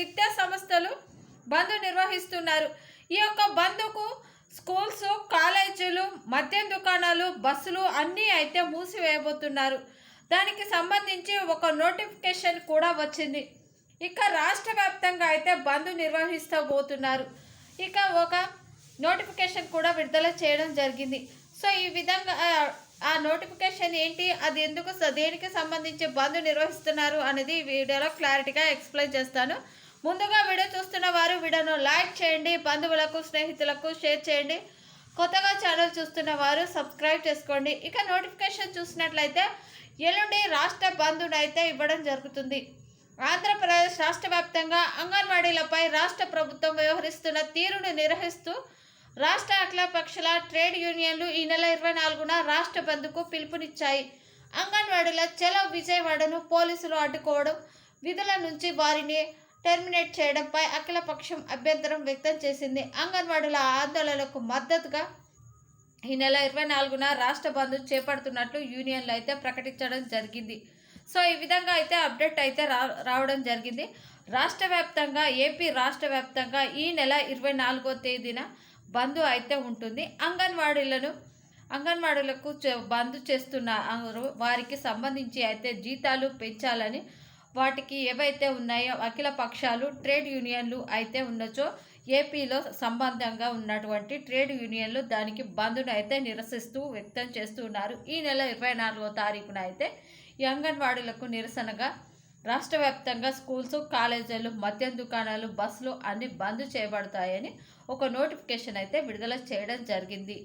విద్యా సంస్థలు బంద్ నిర్వహిస్తున్నారు. ఈ యొక్క బంద్కు స్కూల్స్ కాలేజీలు మద్యం దుకాణాలు బస్సులు అన్నీ అయితే మూసివేయబోతున్నారు. దానికి సంబంధించి ఒక నోటిఫికేషన్ కూడా వచ్చింది. ఇక రాష్ట్ర వ్యాప్తంగా అయితే బంద్ నిర్వహిస్తూ పోతున్నారు ఇక ఒక నోటిఫికేషన్ కూడా విడుదల చేయడం జరిగింది. సో ఈ విధంగా ఆ నోటిఫికేషన్ ఏంటి? అది ఎందుకు దేనికి సంబంధించి బంద్ నిర్వహిస్తున్నారు అనేది వీడియోలో క్లారిటీగా ఎక్స్ప్లెయిన్ చేస్తాను. ముందుగా వీడియో చూస్తున్న వారు వీడియోను లైక్ చేయండి బంధువులకు స్నేహితులకు షేర్ చేయండి. కొత్తగా ఛానల్ చూస్తున్న వారు సబ్స్క్రైబ్ చేసుకోండి. ఇక నోటిఫికేషన్ చూసినట్లయితే ఎల్లుండి రాష్ట్ర బంధును అయితే ఇవ్వడం జరుగుతుంది. ఆంధ్రప్రదేశ్ రాష్ట్ర వ్యాప్తంగా అంగన్వాడీలపై రాష్ట్ర ప్రభుత్వం వ్యవహరిస్తున్న తీరును నిర్వహిస్తూ రాష్ట్ర అఖిలపక్షల ట్రేడ్ యూనియన్లు ఈ నెల ఇరవై నాలుగున రాష్ట్ర బంద్కు పిలుపునిచ్చాయి. అంగన్వాడీల చలో విజయవాడను పోలీసులు అడ్డుకోవడం విధుల నుంచి వారిని టెర్మినేట్ చేయడంపై అఖిలపక్షం అభ్యంతరం వ్యక్తం చేసింది. అంగన్వాడీల ఆందోళనకు మద్దతుగా ఈ నెల ఇరవై నాలుగున రాష్ట్ర బంద్ చేపడుతున్నట్లు యూనియన్లు అయితే ప్రకటించడం జరిగింది. సో ఈ విధంగా అయితే అప్డేట్ అయితే రా రావడం జరిగింది. రాష్ట్ర వ్యాప్తంగా ఏపీ రాష్ట్ర వ్యాప్తంగా ఈ నెల ఇరవై నాలుగో తేదీన బంద్ అయితే ఉంటుంది. అంగన్వాడీలను అంగన్వాడీలకు బంద్ చేస్తున్న వారికి సంబంధించి అయితే జీతాలు పెంచాలని వాటికి ఏవైతే ఉన్నాయో అఖిల పక్షాలు ట్రేడ్ యూనియన్లు అయితే ఉండొచ్చో. ఏపీలో సంబంధంగా ఉన్నటువంటి ట్రేడ్ యూనియన్లు దానికి బంద్ను అయితే నిరసిస్తూ వ్యక్తం చేస్తున్నారు. ఈ నెల ఇరవై నాలుగో తారీఖున అయితే ఈ అంగన్వాడీలకు నిరసనగా రాష్ట్ర వ్యాప్తంగా స్కూల్స్ కాలేజీలు మద్యం దుకాణాలు బస్సులు అన్నీ బంద్ చేయబడతాయని ఒక నోటిఫికేషన్ అయితే విడుదల చేయడం జరిగింది.